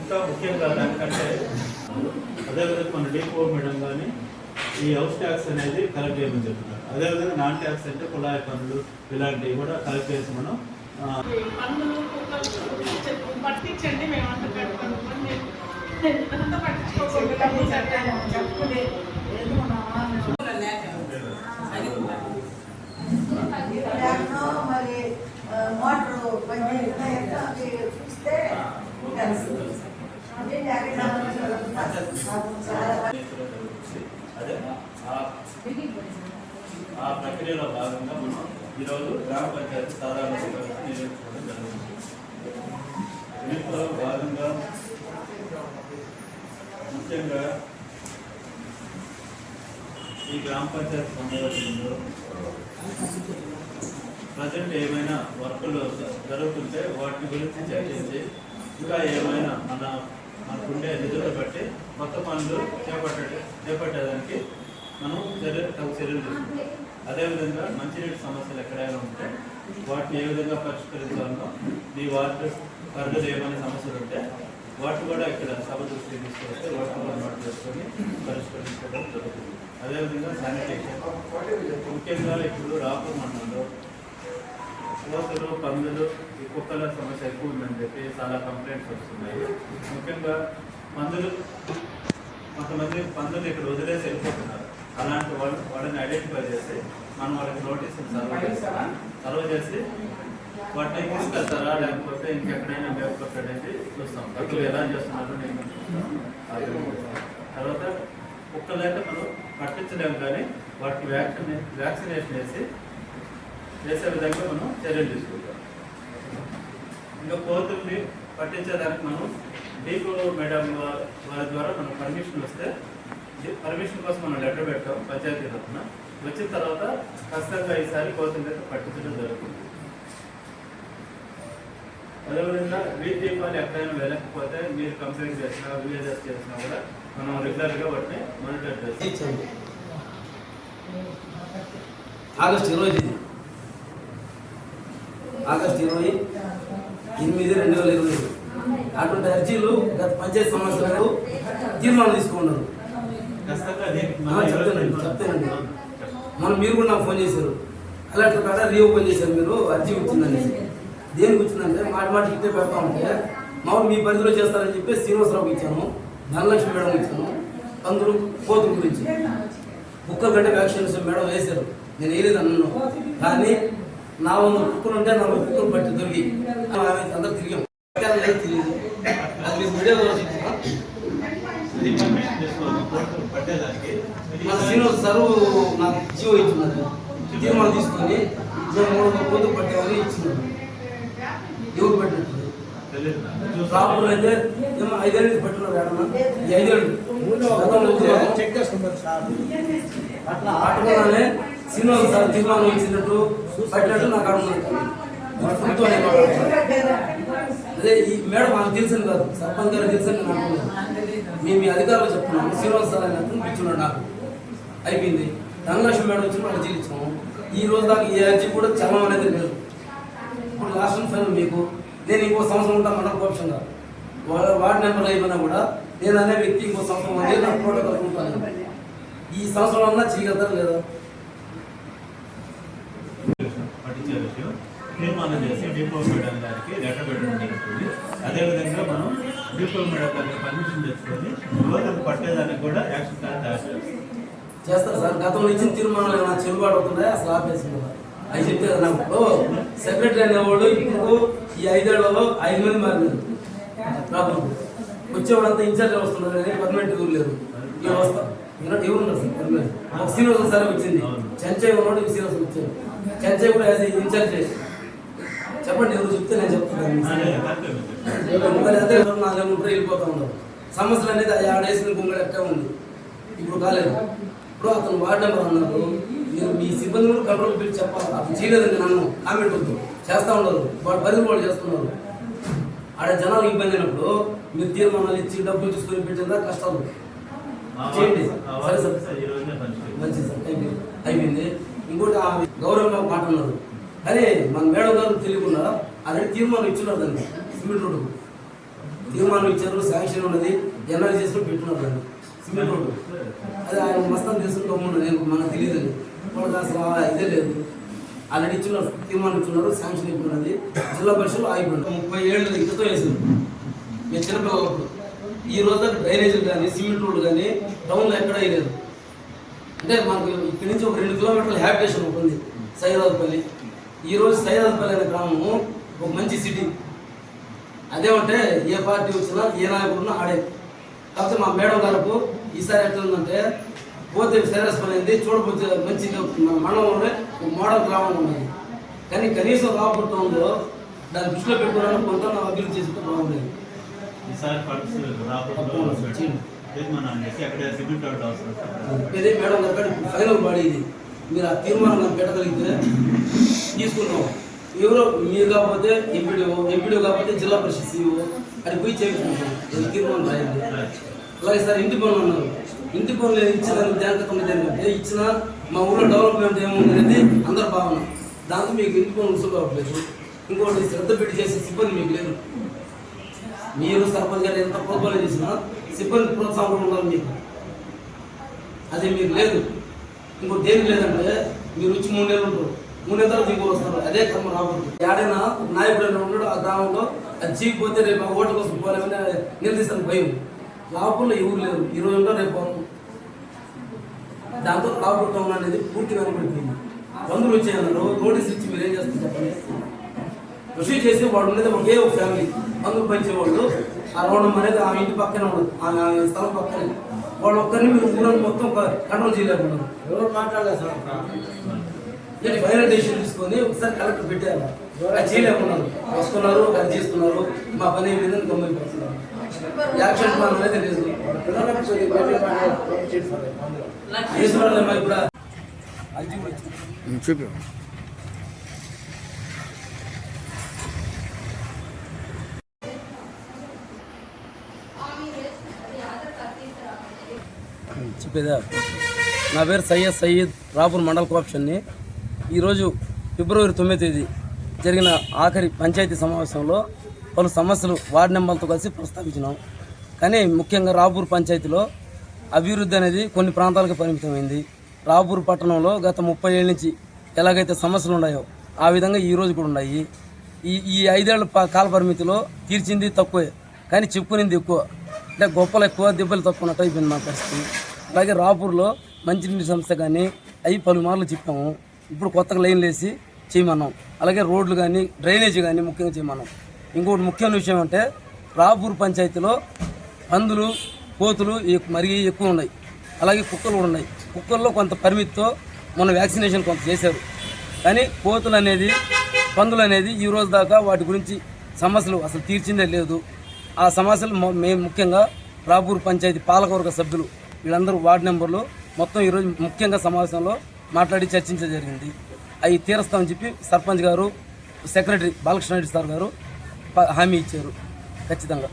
ఇంకా ముఖ్యంగా దానికంటే అదేవిధంగా మన డిపో మేడం కానీ ఈ హౌస్ ట్యాక్స్ అనేది కలెక్ట్ చేయమని చెప్తున్నారు అదేవిధంగా నాన్ ట్యాక్స్ అంటే కుళాయి పనులు ఇలాంటివి కూడా కలెక్ట్ చేసి మనం పట్టించండి మేము అంత పట్టించుకోకుండా చెప్పుకునే దాంట్లో మరి ఆ, మోటారు పనిచేయకుండా ఎంత అది చూస్తే తెలుస్తుంది. అంటే డాడీ నాకు చాలా అదే ఆ- ఆ ప్రక్రియలో భాగంగా మనం ఈరోజు గ్రామ పంచాయతీ సాధారణ సభ్యులను నిర్వహించుకోవడం జరుగుతుంది దీంట్లో భాగంగా ముఖ్యంగా ఈ గ్రామ పంచాయతీ సమావేశంలో ప్రజెంట్ ఏమైనా వర్కులు జరుగుతుంటే వాటి గురించి చర్చించి ఇంకా ఏమైనా మన మనకుండే నిధులు బట్టి కొత్త పనులు చేపట్టే చేపట్టేదానికి మనం చర్య తగు చర్యలు తీసుకుంటాం. అదేవిధంగా మంచినీటి సమస్యలు ఎక్కడైనా ఉంటే వాటిని ఏ విధంగా పరిష్కరించాలో మీ వార్డు పరిధిలో ఏమైనా సమస్యలు ఉంటే వాటిని కూడా ఇక్కడ సభ దృష్టికి తీసుకొస్తే వాటిని కూడా నోట్ చేసుకొని పరిష్కరించడం జరుగుతుంది. అదేవిధంగా శానిటేషన్. ముఖ్యంగా ఇప్పుడు రాపూర్ మండలంలో కోతులు పందులు ఈ కుక్కల సమస్య ఎక్కువ ఉందని చెప్పి చాలా కంప్లైంట్స్ వస్తున్నాయి. ముఖ్యంగా పందులు కొంతమంది పందులు ఇక్కడ వదిలేసి వెళ్ళిపోతున్నారు. అలాంటి వాళ్ళు వాళ్ళని ఐడెంటిఫై చేసి మనం వాళ్ళకి నోటీస్ సర్వ్ సర్వ్ చేసి వాటిని తీసుకెళ్తారా? లేకపోతే ఇంకెక్కడైనా మేపుకొట్టడానికి చూస్తాం. అసలు ఎలా చేస్తున్నారు నేను తర్వాత కుక్కలు అయితే మనం పట్టించలేము కానీ వాటికి వ్యాక్సిన్ వ్యాక్సినేషన్ వేసి చేసే విధంగా మనం చర్యలు తీసుకుంటాం. ఇంకా కోతుల్ని పట్టించేదానికి మనం డీపో మేడం వారి ద్వారా మనం పర్మిషన్ వస్తే పర్మిషన్ కోసం మనం లెటర్ పెట్టాం పంచాయతీ తరఫున. వచ్చిన తర్వాత ఖచ్చితంగా ఈసారి కోతుల్ని పట్టించడం జరుగుతుంది. అదేవిధంగా వీధి దీపాలు ఎక్కడైనా వెళ్ళకపోతే మీరు కంప్లైంట్ చేసినా విలేజెస్ చేసినా కూడా మనం రెగ్యులర్గా వాటిని మానిటర్ చేస్తాం. ఇచ్చాను ఆగస్ట్ ఇరవై తేదీ. ఆగస్ట్ ఇరవై ఎనిమిది రెండు వేల ఇరవై. అటువంటి అర్జీలు గత పంచాయతీ సంవత్సరాలు తీర్మానం తీసుకున్నారు చెప్తానండి, చెప్తానండి. మనం మీరు కూడా నాకు ఫోన్ చేశారు. కలెక్టర్ కాడ రీఓపెన్ చేశారు మీరు అర్జీ వచ్చిందని. దేనికి వచ్చిందంటే మాట మాట ఇట్టే పెడతా ఉంటే మామూలు మీ పరిధిలో చేస్తారని చెప్పి శ్రీనివాసరావుకి ఇచ్చాను ధనలక్ష్మి మేడం ఇచ్చాను అందరూ కోతుల గురించి. కుక్కలు కంటే వ్యాక్సినేషన్ మేడం వేశారు. నేను వేయలేదు అన్నాను. కానీ నా వంద కుక్కలు ఉంటే నలభై కుక్కలు పట్టి దొరికి అందరు తిరిగాం. తెలియదు అది పట్టేదానికి మన శ్రీనివాస్ సారు నాకు జీవో ఇచ్చినారు. తీర్మానం తీసుకొని మేము మూడు కోతులు పట్టేవని ఇచ్చినారు. ఎవరు పెట్టినట్టు. రాపూర్ అయితే ఐదేళ్ళు పట్టున్నారు ఏడన్నా ఐదేళ్ళు. చెక్ చేసుకుంటారు సార్. అట్లా ఆటలోనే సినిమా సార్ తీర్మానం ఇచ్చినట్టు పట్టినట్టు నాకు అడుగుతుంది అదే ఈ మేడం నాకు తెలిసింది కాదు సర్పంచ్ గారు తెలిసింది నేను మేము మీ అధికారులు చెప్తున్నాము శ్రీనివాస్ సార్ అయినట్టు ఇచ్చున్నాడు నాకు. అయిపోయింది. ధనలక్ష్మి మేడం వచ్చి మనం జీవించాము. ఈ రోజు దాకా ఈ అర్జీ కూడా చలం అనేది లేదు. ఇప్పుడు లాస్ట్ ఫైనల్ మీకు. నేను ఇంకో సంవత్సరం ఉంటా మండల కోపంగా వార్డ్ నెంబర్ అయిపోయినా కూడా నేను అనే వ్యక్తి ఇంకో సంవత్సరం ఉంది నా ప్రోటోకాల్ ఉంటాను. ఈ సంవత్సరం అన్నా చేయగలుగుతారు లేదా పట్టించే విషయం తీర్మానం చేసి డిపో మేడం గారికి లెటర్ పెట్టడం జరుగుతుంది. అదేవిధంగా మనం డిపో మేడం దగ్గర పర్మిషన్ తెచ్చుకొని యువతకు పట్టేదానికి కూడా యాక్షన్ ప్లాన్ తయారు చేస్తాం. చేస్తారు సార్. గతంలో ఇచ్చిన తీర్మానాలు ఏమైనా చెల్లుబాటు అవుతున్నాయా? అసలు ఆపేసింది అవి చెప్తే నాకు. సెక్రటరీ అనేవాళ్ళు ఇప్పుడు ఈ ఐదేళ్ళలో ఐదు మంది మారినారు. ప్రాబ్లం వచ్చేవాడంతా ఇన్ఛార్జ్ వస్తున్నారు కానీ పర్మనెంట్ ఎవరు లేరు. ఈ వ్యవస్థ ఎందుకంటే ఎవరు ఉన్నారు సార్? పర్మనెంట్ ఒక శ్రీనివాసం సార్ వచ్చింది. చెంచయ్య ఉన్నాడు ఈ శ్రీనివాసం వచ్చారు చెంచయ్య కూడా యాజ్ ఇన్ఛార్జ్ చెప్పండి ఎవరు చెప్తే నేను అదే, చెప్తాను కరెక్టే అదే. నాలుగు ముప్పై వెళ్ళిపోతా ఉన్నారు సమస్యలు అనేది ఆ ఏడేసిన గుమ్మడి ఎక్కడ ఉంది. ఇప్పుడు కాలేదు. ఇప్పుడు అతను వార్డు నెంబర్ అన్నారు మీరు మీ సిబ్బంది కూడా కంట్రోల్ పిలిచి చెప్పాలి. అతను చేయలేదండి నన్ను కామెంట్ వద్దు. చేస్తా ఉండరు. వాడు పరిధి వాళ్ళు చేస్తున్నారు. ఆడ జనాలు ఇబ్బంది అయినప్పుడు మీరు తీర్మానాలు ఇచ్చి డబ్బులు తీసుకొని పెట్టిందా కష్టాలు? చేయండి. సరే సార్. మంచిది సార్. యూ అయిపోయింది. ఇంకోటి ఆ గౌరవంగా మాట అన్నారు. అరే మన మేడం గారు తెలియకుండా ఆల్రెడీ తీర్మానం ఇచ్చినారు దాన్ని సిమెంట్ రోడ్డు. తీర్మానం ఇచ్చారు శాంక్షన్ ఉన్నది ఎన్ఆర్జీఎస్లో పెట్టినారు దాన్ని సిమెంట్ రోడ్డు. అదే ఆయన మస్తం తీసుకుంటాము నేను మనకు తెలియదు వాళ్ళకి అసలు ఇదే లేదు. ఆల్రెడీ ఇచ్చినారు తీర్మానం ఇచ్చినారు శాంక్షన్ అయిపోయినది జిల్లా పరిషత్లో ఆగిపోయింది ముప్పై ఏళ్ళు ఇంతతో వేసింది. మేము చిన్నపిల్లలప్పుడు ఈ రోజు డ్రైనేజీలు కానీ సిమెంట్ రోడ్లు కానీ టౌన్లో ఎక్కడ వేయలేదు. అంటే మనకు ఇక్కడి నుంచి ఒక రెండు కిలోమీటర్ల హ్యాబిటేషన్ ఒకటి సైరాజపల్లి సైదాబాద్పల్లి ఈ రోజు సైదాబాద్పల్లి అనే గ్రామము ఒక మంచి సిటీ అదేమంటే ఏ పార్టీ వచ్చినా ఏ నాయకుడు ఉన్నా ఆడే. కాకపోతే మా మేడం గారికి ఈసారి ఎట్లా ఉందంటే పోతే సైరస్పల్లి అయింది చూడపోతే మంచి మండలంలోనే ఒక మోడల్ గ్రామం ఉన్నది కానీ కనీసం టౌన్లో దాన్ని దృష్టిలో పెట్టుకోవడానికి కొంత అభివృద్ధి చేసుకుంటే బాగుండేది ఈసారి మేడం గారు ఫైనల్ బాడీ ఇది. మీరు ఆ తీర్మానం పెట్టగలిగితే తీసుకున్నాం. ఎవరో మీరు కాకపోతే ఎంపీడీఓ ఎంపీడీఓ కాకపోతే జిల్లా పరిషత్ సీఓ అది పోయి చేయించుకుంటాం. తీర్మానం రాయండి. అలాగే సార్ ఇంటి పనులు ఉన్నారు ఇంటి పనులు ఇచ్చేదానికి జాగ్రత్త ఉండేది ఇచ్చినా ఇచ్చిన మా ఊళ్ళో డెవలప్మెంట్ ఏముంది అనేది అందరు భావన. దాంతో మీకు ఇంటి పనులు ఉసులు కావట్లేదు ఇంకోటి శ్రద్ధ పెట్టి చేసే సిబ్బంది మీకు లేదు మీరు సర్పంచ్ గారు ఎంత ప్రోత్సాహం చేసినా సిబ్బంది ప్రోత్సాహం ఉండాలి మీకు. అది మీకు లేదు. ఇంకోటి దేని లేదంటే మీరు వచ్చి మూడు నెలలు ఉంటారు. మూడు నెలల తర్వాత ఇంకో వస్తారు అదే కర్మ రాకూడదు. ఏడైనా నాయకుడు ఉన్నాడు ఆ గ్రామంలో అది చీకిపోతే రేపు ఆ ఓటు కోసం పోలేమని నిలదీస్తాను భయం. లాభంలో ఎవరు లేరు. ఈ రోజు ఉంటారు రేపు పోను. దాంతో లాభం టౌన్ అనేది పూర్తిగా అనుకుంటుంది బంధువులు వచ్చేయన్నారు. నోటీస్ ఇచ్చి మీరు ఏం చేస్తారు చెప్పండి? కృషి చేసి వాడు ఉండేది ఒకే ఒక ఫ్యామిలీ అందుకు పంచేవాళ్ళు ఆ రోడ్డు అనేది ఆ ఇంటి పక్కనే ఉండదు. ఆమె ఆమె స్థలం పక్కనే. వాళ్ళు ఒక్కరిని మీరు ఊరని మొత్తం కంట్రోల్ చేయలేకున్నారు ఎవరు మాట్లాడలేదు సార్ ఫైనల్ డెసిషన్ తీసుకొని ఒకసారి కలెక్టర్ పెట్టారు అది చేయలేకున్నారు వస్తున్నారు అది చేస్తున్నారు. మా పని ఏం లేదని గమ్మైపోతున్నారు యాక్షన్ ప్లాన్ అనేది లేదు. పిల్లలకు కొద్దిగా గట్టి మాట పంపించండి సార్ అందులో. ఈశ్వరులమ్మ ఇప్పుడు అజ్జి కూడా వచ్చింది. చూపి చెప్పేదా? నా పేరు సయ్యద్ సయ్యద్ రాపూర్ మండల్ కోఆప్షన్ని ఈరోజు ఫిబ్రవరి తొమ్మిది తేదీ జరిగిన ఆఖరి పంచాయతీ సమావేశంలో పలు సమస్యలు వార్డు నెంబర్లతో కలిసి ప్రస్తావించినాం. కానీ ముఖ్యంగా రాపూర్ పంచాయతీలో అభివృద్ధి అనేది కొన్ని ప్రాంతాలకు పరిమితమైంది. రాపూర్ పట్టణంలో గత ముప్పై ఏళ్ళ నుంచి ఎలాగైతే సమస్యలు ఉన్నాయో ఆ విధంగా ఈరోజు కూడా ఉన్నాయి. ఈ ఈ ఐదేళ్ళ కాల పరిమితిలో తీర్చింది తక్కువే కానీ చెప్పుకునేది ఎక్కువ. అంటే గొప్పలు ఎక్కువ దెబ్బలు తక్కువ ఉన్నట్టు అయిపోయింది మా పరిస్థితి. అలాగే రాపూర్లో మంచినీటి సంస్థ కానీ అవి పలుమార్లు చెప్పాము. ఇప్పుడు కొత్తగా లైన్లు వేసి చేయమన్నాం. అలాగే రోడ్లు కానీ డ్రైనేజీ కానీ ముఖ్యంగా చేయమన్నాం. ఇంకోటి ముఖ్యమైన విషయం అంటే రాపూర్ పంచాయతీలో పందులు కోతులు మరీ ఎక్కువ ఉన్నాయి. అలాగే కుక్కలు కూడా ఉన్నాయి. కుక్కల్లో కొంత పరిమితితో మన వ్యాక్సినేషన్ కొంత చేశారు. కానీ కోతులు అనేది పందులు అనేది ఈ రోజు దాకా వాటి గురించి సమస్యలు అసలు తీర్చిందే లేదు. ఆ సమస్యలు మేము ముఖ్యంగా రాపూర్ పంచాయతీ పాలకవర్గ సభ్యులు వీళ్ళందరూ వార్డు నెంబర్లు మొత్తం ఈరోజు ముఖ్యంగా సమావేశంలో మాట్లాడి చర్చించడం జరిగింది. అవి తీరుస్తామని చెప్పి సర్పంచ్ గారు సెక్రటరీ బాలకృష్ణ రెడ్డి సార్ గారు ప- హామీ ఇచ్చారు. ఖచ్చితంగా.